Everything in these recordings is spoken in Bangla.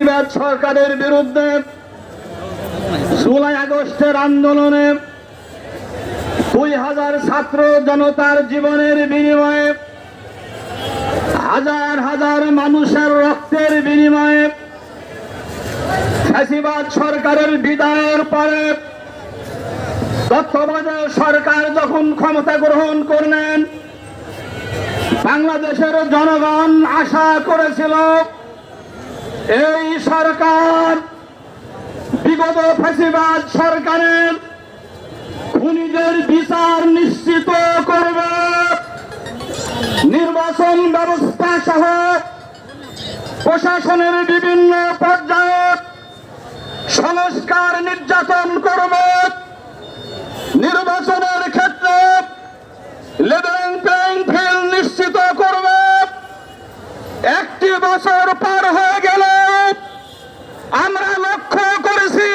সরকারের বিরুদ্ধে জুলাই আগস্টের আন্দোলনে দুই হাজার ছাত্র জনতার জীবনের বিনিময়ে হাজার হাজার মানুষের রক্তের বিনিময়ে ফ্যাসিবাদ সরকারের বিদায়ের পরে তত্ত্বাবধায়ক সরকার যখন ক্ষমতা গ্রহণ করলেন, বাংলাদেশের জনগণ আশা করেছিল এই সরকার, বিগত ফ্যাসিবাদ সরকারের খুনিদের বিচার নিশ্চিত করবে। নির্বাচন ব্যবস্থা সহ প্রশাসনের বিভিন্ন পর্যায়ে সংস্কার নির্যাতন করবে। নির্বাচনের ক্ষেত্রে লেভেল প্লেইং ফিল্ড নিশ্চিত করবে। একটি বছর পার হয়ে আমরা লক্ষ্য করেছি,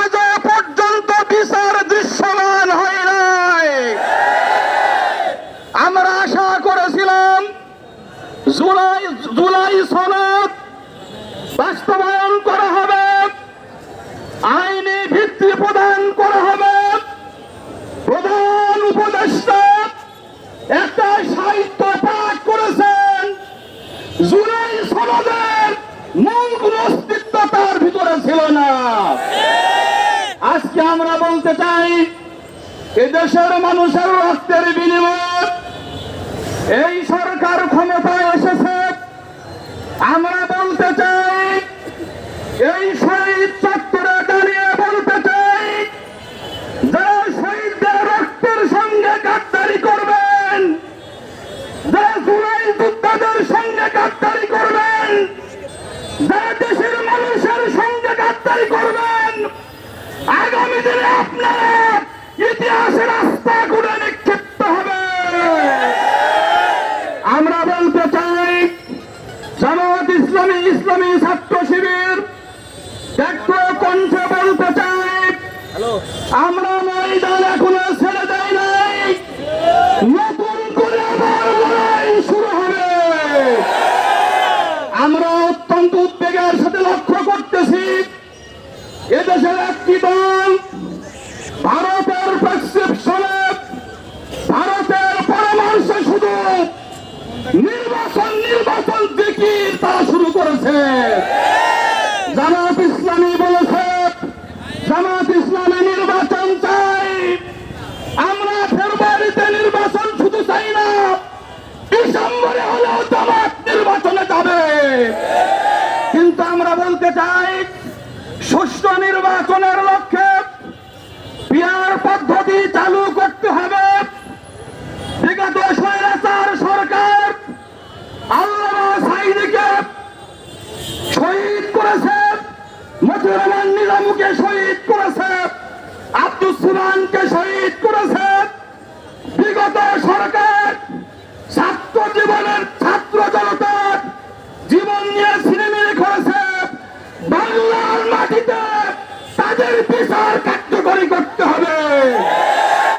আজও পর্যন্ত বিচার দৃশ্যমান হয় নাই। আমরা আশা করেছিলাম, জুলাই জুলাই সনদ বাস্তবায়ন করা হবে, আইনি ভিত্তি প্রদান করা হবে। প্রধান উপদেষ্টা একটা সাহিত্য পাঠ করেছেন, জুলাই সনদের মূল অস্তিত্ব তার ভিতরে ছিল না। আজকে আমরা বলতে চাই এদেশের মানুষের রক্তের বিনিময় এই সরকার ক্ষমতায় গাদ্দারি করবেন। আগামী দিনে আপনারা ইতিহাসের রাস্তা করে নিক্ষিপ্ত হবে। আমরা বলতে চাই জামাত ইসলামী ইসলামী ছাত্র শিবির ব্যক্ত কণ্ঠে বলতে চাই আমরা ময়দান এখনও ছেড়ে দেয় নাই। নতুন করে আবার লড়াই শুরু হবে। আমরা অত্যন্ত উদ্বেগের সাথে লক্ষ্য করতেছি। এদেশের একটি দল ভারতের প্রেসক্রিপশনে ভারতের পরামর্শে শুধু নির্বাচন নির্বাচন দেখি তারা শুরু করেছে। জামাত ইসলামী বলেছে, জামাত ইসলামী নির্বাচন চাই। আমরা ফেব্রুয়ারিতে নির্বাচন শুধু চাই না, ডিসেম্বরে হলেও জামাত নির্বাচনে যাবে। কিন্তু আমরা বলতে চাই সুষ্ঠু নির্বাচনের লক্ষ্যে পিয়ার পদ্ধতি চালু করতে হবে। বিগত স্বৈরাচার সরকার আল্লামা সাইদিকে শহীদ করেছে মজুর রহমান নিজামুকে শহীদ করেছে আব্দুল সুলানকে শহীদ করেছে। বিগত সরকার ছাত্র জীবনের ছাত্র জনতা Dari.